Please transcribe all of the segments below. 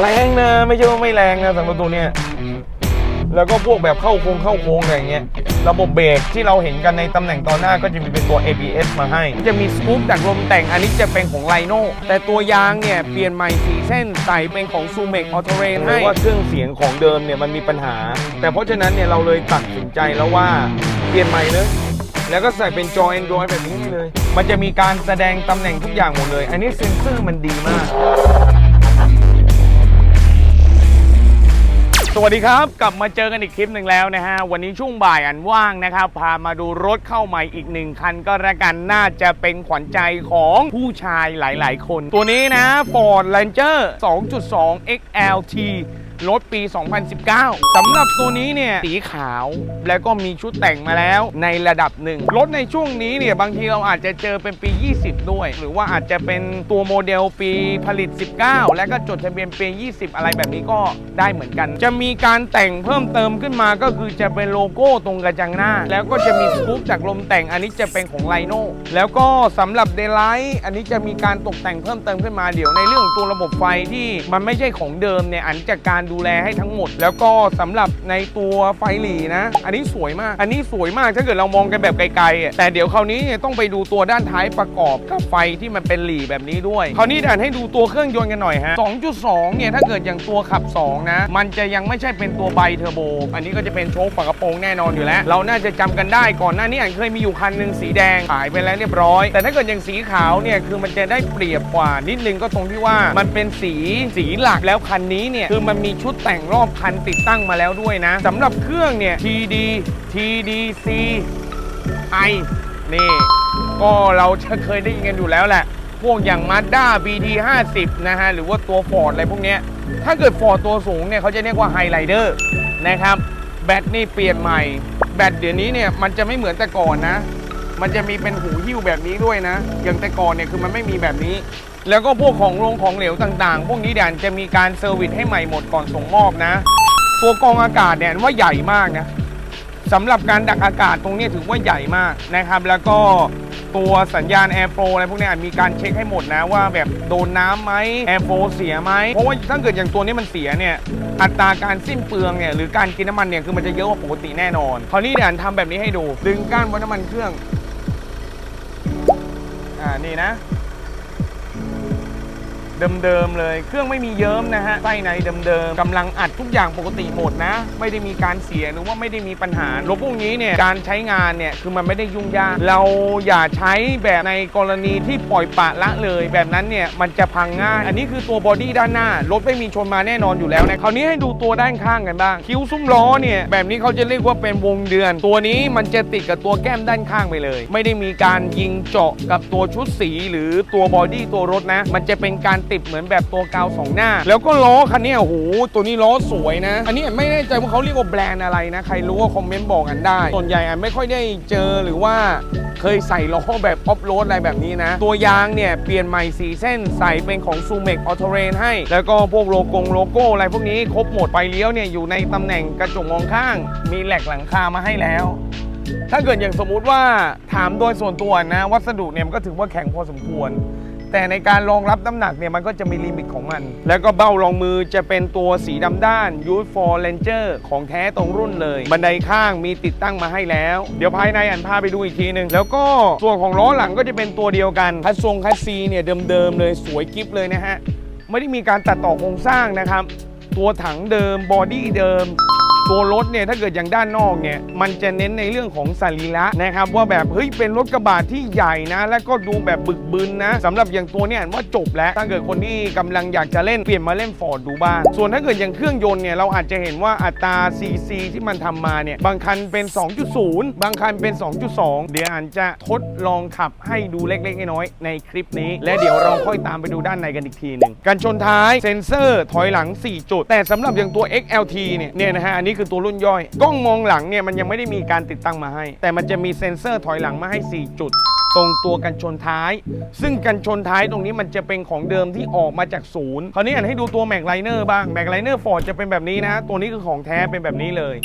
แรงนะไม่ใช่ว่าไม่แรงนะสำหรับตัวเนี้ยแล้วก็พวกแบบเข้าโค้งเข้าโค้งอะไรอย่างเงี้ย ระบบเบรกที่เราเห็นกันในตำแหน่งตอนหน้าก็จะมีเป็นตัว ABS มาให้ จะมีสกู๊ปจากลมแต่งอันนี้จะเป็นของไลโน่แต่ตัวยางเนี่ย เปลี่ยนใหม่สีเส้นใส่เป็นของซูเมกออโตเรนให้ว่าเครื่องเสียงของเดิมเนี่ยมันมีปัญหา แต่เพราะฉะนั้นเนี่ยเราเลยตัดสินใจแล้วว่าเปลี่ยนใหม่เลยแล้วก็ใส่เป็นจอ Android แบบนี้เลย มันจะมีการแสดงตำแหน่งทุกอย่างหมดเลย อันนี้เซ็นเซอร์มันดีมาก สวัสดีครับกลับมาเจอกันอีกคลิปหนึ่งแล้วนะฮะวันนี้ช่วงบ่ายอันว่างนะครับ พามาดูรถเข้าใหม่อีกหนึ่งคันก็แล้วกันน่าจะเป็นขวัญใจของผู้ชายหลาย ๆ คน ตัวนี้นะ Ford Ranger 2.2 XLT รถปี 2019สำหรับตัวนี้เนี่ยสีขาวแล้วก็มีชุดแต่งมาแล้วในระดับหนึ่งรถในช่วงนี้เนี่ยบางทีเราอาจจะเจอเป็นปี 20 ด้วย หรือว่าอาจจะเป็นตัวโมเดลปีผลิต 19 แล้วก็จดทะเบียนปี 20 อะไรแบบนี้ก็ได้เหมือนกัน จะมีการแต่งเพิ่มเติมขึ้นมาก็คือจะเป็นโลโก้ตรงกระจังหน้า แล้วก็จะมีสกู๊ปจากลมแต่งอันนี้จะเป็นของไลโน่แล้วก็สำหรับเดลไลท์อันนี้จะมีการตกแต่งเพิ่มเติมขึ้นมาเดี๋ยวในเรื่องของตัวระบบไฟที่มันไม่ใช่ของเดิมเนี่ยอันจะการดูแลให้ทั้งหมด แล้วก็สำหรับในตัวไฟหลีนะ อันนี้สวยมาก อันนี้สวยมากถ้าเกิดเรามองกันแบบไกลๆอะแต่เดี๋ยวคราวนี้เนี่ยต้องไปดูตัวด้านท้ายประกอบกับไฟที่มันเป็นหลีแบบนี้ด้วยคราวนี้ดันให้ดูตัวเครื่องยนต์กันหน่อยฮะ2.2 เนี่ยถ้าเกิดอย่างตัวขับ 2 นะ มันจะยังไม่ใช่เป็นตัวไบเทอร์โบ อันนี้ก็จะเป็นโชคฝากระโปรงแน่นอนอยู่แล้ว เราน่าจะจำกันได้ก่อนหน้านี้อันเคยมีอยู่คันหนึ่งสีแดงขายไปแล้วเรียบร้อย แต่ถ้าเกิดอย่างสีขาวเนี่ยคือมันจะได้เปรียบกว่านิดนึงก็ตรงที่ว่ามันเป็นสีสีหลักแล้วคันนี้เนี่ยคือมันมีชุดแต่งรอบคันติดตั้งมาแล้วด้วยนะสำหรับเครื่องเนี่ย TD TDC I นี่ ก็เราจะเคยได้ยินกันอยู่แล้วแหละ พวกอย่าง Mazda BT 50นะฮะ หรือว่าตัว Ford อะไรพวกเนี้ย ถ้าเกิด Ford ตัวสูงเนี่ยเขาจะเรียกว่า Highlander นะครับ แบตนี่เปลี่ยนใหม่ แบตเดี๋ยวนี้เนี่ย มันจะไม่เหมือนแต่ก่อนนะ มันจะมีเป็นหูหิ้วแบบนี้ด้วยนะ อย่างแต่ก่อนเนี่ยคือมันไม่มีแบบนี้ แล้วก็พวกของลงของเหลวต่างๆ พวกนี้เดี๋ยวจะมีการเซอร์วิสให้ใหม่หมดก่อนส่งมอบนะ ตัวกรองอากาศเนี่ยว่าใหญ่มากนะสำหรับการดักอากาศตรงนี้ถือว่าใหญ่มากนะครับ แล้วก็ตัวสัญญาณ Air Flow อะไรพวกนี้มีการเช็คให้หมดนะว่าแบบโดนน้ำไหม Air Flow เสียไหมเพราะว่าถ้าเกิดอย่างตัวนี้มันเสียเนี่ยอัตราการสิ้นเปลืองเนี่ยหรือการกินน้ำมันเนี่ยคือมันจะเยอะกว่าปกติแน่นอนคราวนี้เดี๋ยวอันทำแบบนี้ให้ดู ดึงก้านวัดน้ำมันเครื่องอ่านี่นะ เดิมๆเลย เครื่องไม่มีเยิ้มนะฮะไส้ในเดิมๆกำลังอัดทุกอย่างปกติหมดนะ ไม่ได้มีการเสียหรือว่าไม่ได้มีปัญหารถพวกนี้เนี่ยการใช้งานเนี่ยคือมันไม่ได้ยุ่งยากเราอย่าใช้แบบในกรณีที่ปล่อยปะละเลย แบบนั้นเนี่ยมันจะพังง่าย อันนี้คือตัวบอดี้ด้านหน้ารถไม่มีชนมาแน่นอนอยู่แล้วนะคราวนี้ให้ดูตัวด้านข้างกันบ้าง คิ้วซุ้มล้อเนี่ยแบบนี้เขาจะเรียกว่าเป็นวงเดือน ตัวนี้มันจะติดกับตัวแก้มด้านข้างไปเลย ไม่ได้มีการยิงเจาะกับตัวชุดสีหรือตัวบอดี้ตัวรถนะ มันจะเป็นการติดเหมือนแบบตัวกาวสองหน้า แล้วก็ล้อคันนี้โอ้โหตัวนี้ล้อสวยนะ อันนี้ไม่แน่ใจว่าเขาเรียกว่าแบรนด์อะไรนะ ใครรู้ก็คอมเมนต์บอกกันได้ ส่วนใหญ่อันไม่ค่อยได้เจอหรือว่าเคยใส่ล้อแบบออฟโรดอะไรแบบนี้นะ ตัวยางเนี่ย เปลี่ยนใหม่สีเส้นใส่เป็นของซูเมกออโตเรนให้ แล้วก็พวกโลโกงโลโก้อะไรพวกนี้ครบหมดไฟเลี้ยวเนี่ย อยู่ในตำแหน่งกระจกมองข้าง มีแหลกหลังคามาให้แล้วถ้าเกิดอย่างสมมุติว่าถามโดยส่วนตัวนะ วัสดุเนี่ยมันก็ถือว่าแข็งพอสมควร แต่ในการรองรับน้ำหนักเนี่ยมันก็จะมีลิมิตของมัน แล้วก็เบ้ารองมือจะเป็นตัวสีดำด้าน u f o r Ranger ของแท้ตรงรุ่นเลย บันไดข้างมีติดตั้งมาให้แล้ว เดี๋ยวภายในอันพาไปดูอีกทีหนึ่งแล้วก็ส่วนของล้อหลังก็จะเป็นตัวเดียวกันคัสซงคัสซีเนี่ยเดิมๆเลยสวยกิฟเลยนะฮะไม่ได้มีการตัดต่อโครงสร้างนะครับ ตัวถังเดิมบอดี้เดิม ตัวรถเนี่ยถ้าเกิดอย่างด้านนอกเนี่ยมันจะเน้นในเรื่องของสรีระนะครับว่าแบบเฮ้ยเป็นรถกระบะที่ใหญ่นะ แล้วก็ดูแบบบึกบึนนะสำหรับอย่างตัวเนี่ยว่าจบแล้วถ้าเกิดคนที่กำลังอยากจะเล่นเปลี่ยนมาเล่นฟอร์ดดูบ้างส่วนถ้าเกิดอย่างเครื่องยนต์เนี่ยเราอาจจะเห็นว่าอัตรา CC ที่มันทำมาเนี่ยบางคันเป็น 2.0 บางคันเป็น 2.2 เดี๋ยวอันจะทดลองขับให้ดูเล็กๆน้อยๆในคลิปนี้ และเดี๋ยวเราค่อยตามไปดูด้านในกันอีกทีหนึ่งกันชนท้ายเซ็นเซอร์ถอยหลัง 4 จุด แต่สำหรับอย่างตัว XLT เนี่ยเนี่ยนะฮะอันนี้คือตัวรุ่นย่อย กล้องมองหลังเนี่ยมันยังไม่ได้มีการติดตั้งมาให้ แต่มันจะมีเซ็นเซอร์ถอยหลังมาให้ 4 จุด ตรงตัวกันชนท้าย ซึ่งกันชนท้ายตรงนี้มันจะเป็นของเดิมที่ออกมาจากศูนย์ คราวนี้อันให้ดูตัวแม็กไลเนอร์บ้างแม็กไลเนอร์ฟอร์ดจะเป็นแบบนี้นะ ตัวนี้คือของแท้เป็นแบบนี้เลย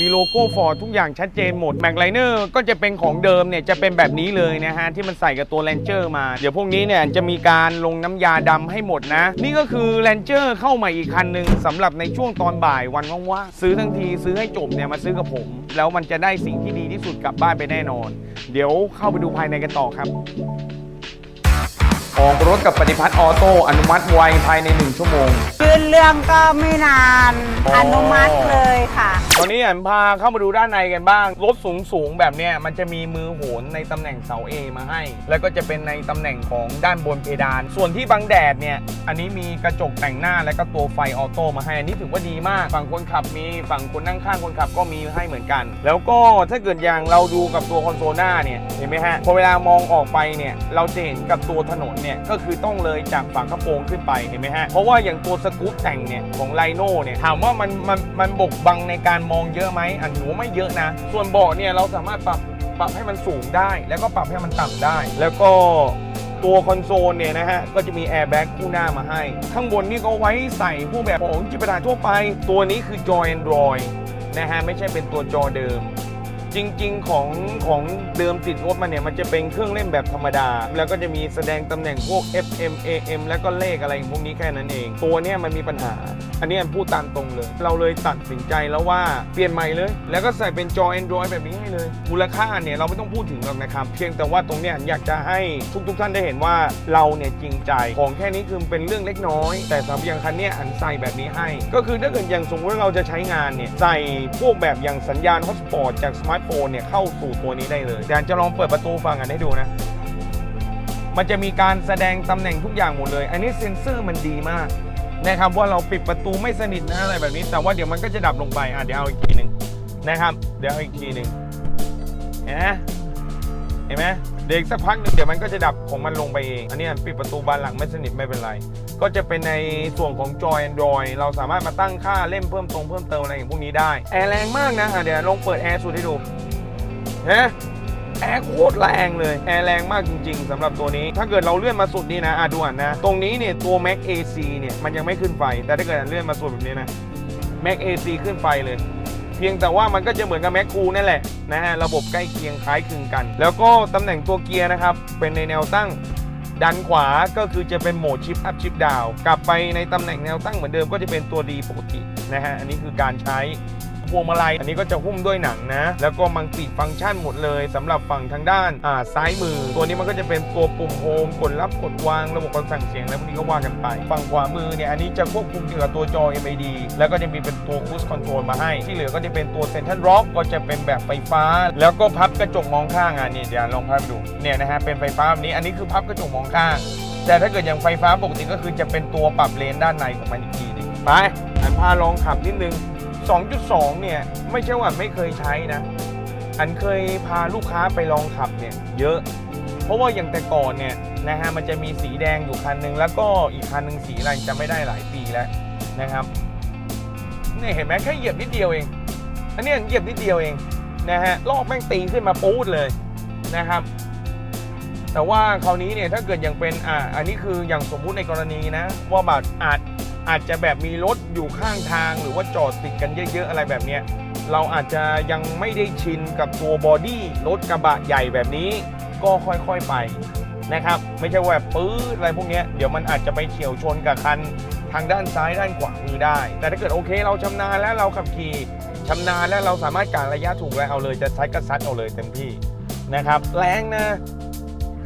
มีโลโก้ฟอร์ดทุกอย่างชัดเจนหมดแม็กไลเนอร์ก็จะเป็นของเดิมเนี่ยจะเป็นแบบนี้เลยนะฮะ ที่มันใส่กับตัวแลนเจอร์มา เดี๋ยวพวกนี้เนี่ยจะมีการลงน้ำยาดำให้หมดนะ นี่ก็คือแลนเจอร์เข้ามาอีกคันหนึ่งสำหรับในช่วงตอนบ่ายวันว่างๆซื้อทั้งทีซื้อให้จบเนี่ยมาซื้อกับผม แล้วมันจะได้สิ่งที่ดีที่สุดกลับบ้านไปแน่นอน เดี๋ยวเข้าไปดูภายในกันต่อครับ ออกรถกับปฏิพัฒน์ออโต้อนุมัติไวภายใน 1 ชั่วโมง ยื่นเรื่องก็ไม่นาน อ๋ออ อนุมัติเลยค่ะ ตอนนี้อันพาเข้ามาดูด้านในกันบ้าง รถสูงสูงๆแบบเนี้ยมันจะมีมือโหนในตำแหน่งเสา A มาให้ แล้วก็จะเป็นในตำแหน่งของด้านบนเพดาน ส่วนที่บังแดดเนี่ยอันนี้มีกระจกแต่งหน้าและก็ตัวไฟออโต้มาให้ อันนี้ถือว่าดีมาก ฝั่งคนขับมีฝั่งคนนั่งข้างคนขับก็มีให้เหมือนกัน แล้วก็ถ้าเกิดอย่างเราดูกับตัวคอนโซลหน้าเนี่ยเห็นไหมฮะพอเวลามองออกไปเนี่ยเราจะเห็นกับตัวถนนเนี่ยก็คือต้องเลยจากฝั่งกระโปรงขึ้นไปเห็นไหมฮะ เพราะว่าอย่างตัวสกู๊ปแต่งเนี่ยของไลโน่เนี่ยถามว่ามันมันมันบกบังในการมองเยอะไหมอันถือว่าไม่เยอะนะ ส่วนเบาะเนี่ยเราสามารถปรับปรับให้มันสูงได้ แล้วก็ปรับให้มันต่ำได้ แล้วก็ตัวคอนโซลเนี่ยนะฮะ ก็จะมีแอร์แบ็กคู่หน้ามาให้ ข้างบนนี่ก็ไว้ใส่พวกแบบของจิปาดาทั่วไป ตัวนี้คือจอ Android นะฮะ ไม่ใช่เป็นตัวจอเดิม จริง ๆ ของของเดิมติดรถมาเนี่ยมันจะเป็นเครื่องเล่นแบบธรรมดา แล้วก็จะมีแสดงตำแหน่งพวก FM AM แล้วก็เลขอะไรพวกนี้แค่นั้นเอง ตัวเนี้ยมันมีปัญหา อันนี้อันพูดตามตรงเลย เราเลยตัดสินใจแล้วว่าเปลี่ยนใหม่เลย แล้วก็ใส่เป็นจอ Android แบบนี้ให้เลย มูลค่าเนี่ยเราไม่ต้องพูดถึงหรอกนะครับ เพียงแต่ว่าตรงเนี้ยอยากจะให้ทุกๆท่านได้เห็นว่าเราเนี่ยจริงใจของแค่นี้คือเป็นเรื่องเล็กน้อย แต่สำหรับอย่างคันเนี้ยอันใส่แบบนี้ให้ ก็คือถ้าเกิดอย่างสมมติว่าเราจะใช้งานเนี่ยใส่พวกแบบอย่างสัญญาณฮอตสปอร์ตจากสมาร์ทโฟนเนี่ยเข้าสู่ตัวนี้ได้เลยเดี๋ยวอันจะลองเปิดประตูฟังกันให้ดูนะ มันจะมีการแสดงตำแหน่งทุกอย่างหมดเลย อันนี้เซ็นเซอร์มันดีมากนะครับว่าเราปิดประตูไม่สนิทนะอะไรแบบนี้ แต่ว่าเดี๋ยวมันก็จะดับลงไปอะเดี๋ยวเอาอีกทีหนึ่งนะครับ เดี๋ยวเอาอีกทีหนึ่งเห็นไหม เห็นไหมเดี๋ยวอีกสักพักหนึ่งเดี๋ยวมันก็จะดับของมันลงไปเอง อันนี้อันปิดประตูบานหลังไม่สนิทไม่เป็นไร ก็จะเป็นในส่วนของจอย Android เราสามารถมาตั้งค่าเล่มเพิ่มตรงเพิ่มเติมอะไรอย่างพวกนี้ได้ แอร์แรงมากนะะเดี๋ยวลองเปิดแอร์สุดให้ดูเห็นไหมแอร์โคตรแรงเลย แอร์แรงมากจริง ๆสำหรับตัวนี้ ถ้าเกิดเราเลื่อนมาสุดนี่นะอะดูอะนะ ตรงนี้เนี่ยตัว Mac AC เนี่ยมันยังไม่ขึ้นไฟ แต่ถ้าเกิดเลื่อนมาสุดแบบนี้นะ Mac AC ขึ้นไฟเลย เพียงแต่ว่ามันก็จะเหมือนกับแมคคูนั่นแหละนะฮะระบบใกล้เคียงคล้ายคลึงกัน แล้วก็ตำแหน่งตัวเกียร์นะครับ เป็นในแนวตั้งดันขวาก็คือจะเป็นโหมดชิปอัพชิปดาวกลับไปในตำแหน่งแนวตั้งเหมือนเดิมก็จะเป็นตัวดีปกตินะฮะอันนี้คือการใช้ พวงมาลัย อันนี้ก็จะหุ้มด้วยหนังนะ แล้วก็มังติฟังก์ชันหมดเลยสำหรับฝั่งทางด้านอ่าซ้ายมือ ตัวนี้มันก็จะเป็นตัวปุ่มโฮมกดรับกดวางระบบการสั่งเสียงแล้วพวกนี้ก็ว่ากันไป ฝั่งขวามือเนี่ยอันนี้จะควบคุมเกี่ยวกับตัวจอ MID แล้วก็จะมีเป็นตัว Cruise Control มาให้ ที่เหลือก็จะเป็นตัว Central Lock ก็จะเป็นแบบไฟฟ้า แล้วก็พับกระจกมองข้างอะนี่เดี๋ยวลองพับดูเนี่ยนะฮะเป็นไฟฟ้าแบบนี้อันนี้คือพับกระจกมองข้าง แต่ถ้าเกิดอย่างไฟฟ้าปกติก็คือจะเป็นตัวปรับเลนด้านในของมันอีกทีนึงไปอันพาลองขับนิดนึง 2.2 เนี่ย ไม่ใช่ว่าไม่เคยใช้นะ อันเคยพาลูกค้าไปลองขับเนี่ยเยอะ เพราะว่าอย่างแต่ก่อนเนี่ยนะฮะมันจะมีสีแดงอยู่คันหนึ่งแล้วก็อีกคันหนึ่งสีอะไรจะไม่ได้หลายปีแล้วนะครับเนี่ยเห็นไหมแค่เหยียบนิดเดียวเอง อันนี้เหยียบนิดเดียวเองนะฮะรอบแม่งตีขึ้นมาปูดเลยนะครับ แต่ว่าคราวนี้เนี่ยถ้าเกิดยังเป็นอ่าอันนี้คืออย่างสมมุติในกรณีนะ ว่าแบบอาจ อาจจะแบบมีรถอยู่ข้างทางหรือว่าจอดติดกันเยอะ ๆ อะไรแบบเนี้ยเราอาจจะยังไม่ได้ชินกับตัวบอดี้รถกระบะใหญ่แบบนี้ ก็ค่อยๆไปนะครับ ไม่ใช่ว่าแบบปื๊ดอะไรพวกนี้เดี๋ยวมันอาจจะไปเฉียวชนกับคันทางด้านซ้ายด้านขวามือได้ แต่ถ้าเกิดโอเคเราชำนาญแล้วเราขับขี่ชำนาญแล้วเราสามารถการระยะถูกแล้วเอาเลยจะซัดก็ซัดเอาเลยเต็มที่นะครับ แรงนะ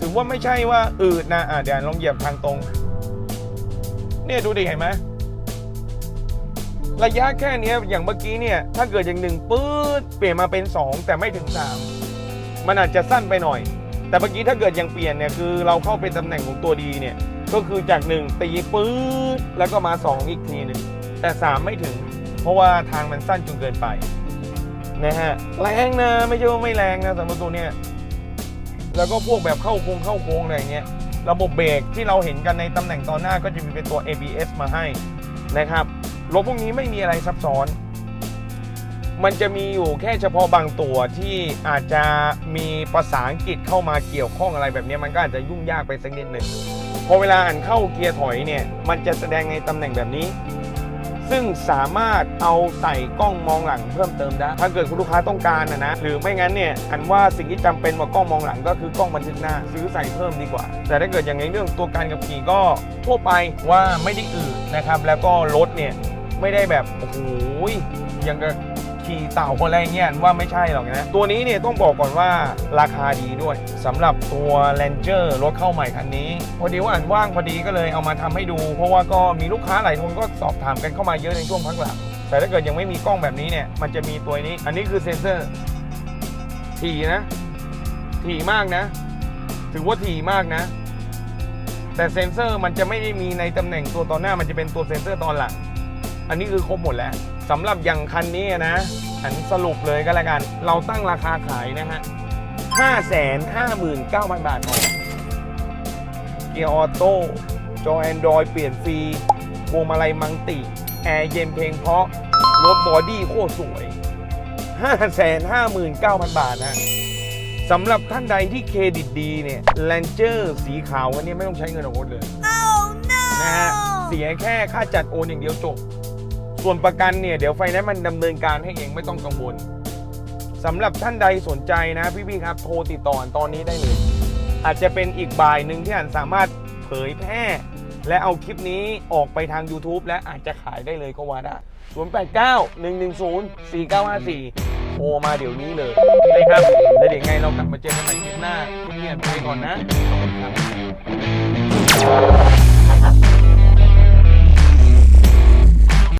ถือว่าไม่ใช่ว่าอืดนะอะเดี๋ยวลองเหยียบทางตรง เนี่ยดูดิเห็นไหม ระยะแค่เนี้ยอย่างเมื่อกี้เนี่ย ถ้าเกิดอย่างหนึ่งปื๊ดเปลี่ยนมาเป็น 2 แต่ไม่ถึง 3 มันอาจจะสั้นไปหน่อย แต่เมื่อกี้ถ้าเกิดยังเปลี่ยนเนี่ยคือเราเข้าเป็นตำแหน่งของตัวดีเนี่ยก็คือจาก 1 ตีปื๊ดแล้วก็มา 2 อีกทีหนึ่งแต่ 3 ไม่ถึง เพราะว่าทางมันสั้นจนเกินไปนะฮะแรงนะไม่ใช่ว่าไม่แรงนะสำหรับตัวเนี้ยแล้วก็พวกแบบเข้าโค้งเข้าโค้งอะไรเงี้ยระบบเบรกที่เราเห็นกันในตำแหน่งตอนหน้าก็จะมีเป็นตัว ABS มาให้นะครับ รถพวกนี้ไม่มีอะไรซับซ้อน มันจะมีอยู่แค่เฉพาะบางตัวที่อาจจะมีภาษาอังกฤษเข้ามาเกี่ยวข้องอะไรแบบนี้มันก็อาจจะยุ่งยากไปสักนิดหนึ่งพอเวลาอ่านเข้าเกียร์ถอยเนี่ย มันจะแสดงในตำแหน่งแบบนี้ ซึ่งสามารถเอาใส่กล้องมองหลังเพิ่มเติมได้ ถ้าเกิดคุณลูกค้าต้องการนะนะ หรือไม่งั้นเนี่ยอันว่าสิ่งที่จำเป็นกว่ากล้องมองหลังก็คือกล้องบันทึกหน้า ซื้อใส่เพิ่มดีกว่า แต่ถ้าเกิดอย่างในเรื่องตัวการขับขี่ก็ทั่วไปว่าไม่ได้อืดนะครับ แล้วก็รถเนี่ย ไม่ได้แบบโอ้โหยังกับขี่เต่าอะไรเงี้ยว่าไม่ใช่หรอกนะตัวนี้เนี่ยต้องบอกก่อนว่าราคาดีด้วยสำหรับตัว Ranger รถเข้าใหม่คันนี้ พอดีว่าอันว่างพอดีก็เลยเอามาทำให้ดู เพราะว่าก็มีลูกค้าหลายคนก็สอบถามกันเข้ามาเยอะในช่วงพักหลังแต่ถ้าเกิดยังไม่มีกล้องแบบนี้เนี่ยมันจะมีตัวนี้ อันนี้คือเซ็นเซอร์ถี่นะถี่มากนะ ถือว่าถี่มากนะ แต่เซ็นเซอร์มันจะไม่ได้มีในตำแหน่งตัวตอนหน้ามันจะเป็นตัวเซ็นเซอร์ตอนหลัง อันนี้คือครบหมดแล้วสำหรับอย่างคันนี้นะอันสรุปเลยก็แล้วกัน เราตั้งราคาขายนะฮะ559,000 บาทพอเกียร์ออโต้จอ Android เปลี่ยนฟรีพวงมาลัยมังติ แอร์เย็นเพลงเพราะ รถบอดี้โคตรสวย 559,000 บาทนะสำหรับท่านใดที่เครดิตดีเนี่ย Ranger สีขาววันนี้ไม่ต้องใช้เงินออกรถเลยนะฮะเสียแค่ค่าจัดโอนอย่างเดียวจบ ส่วนประกันเนี่ยเดี๋ยวไฟแนนซ์มันดำเนินการให้เองไม่ต้องกังวลสำหรับท่านใดสนใจนะพี่ๆครับโทรติดต่อตอนนี้ได้เลย อาจจะเป็นอีกบ่ายหนึ่งที่อันสามารถเผยแพร่ และเอาคลิปนี้ออกไปทาง YouTube และอาจจะขายได้เลยก็ว่าได้089 110 4954โทรมาเดี๋ยวนี้เลยนะครับ แล้วเดี๋ยวไงเรากลับมาเจอกันใหม่คลิปหน้าคลิปนี้ไปก่อนนะสวัสดีครับ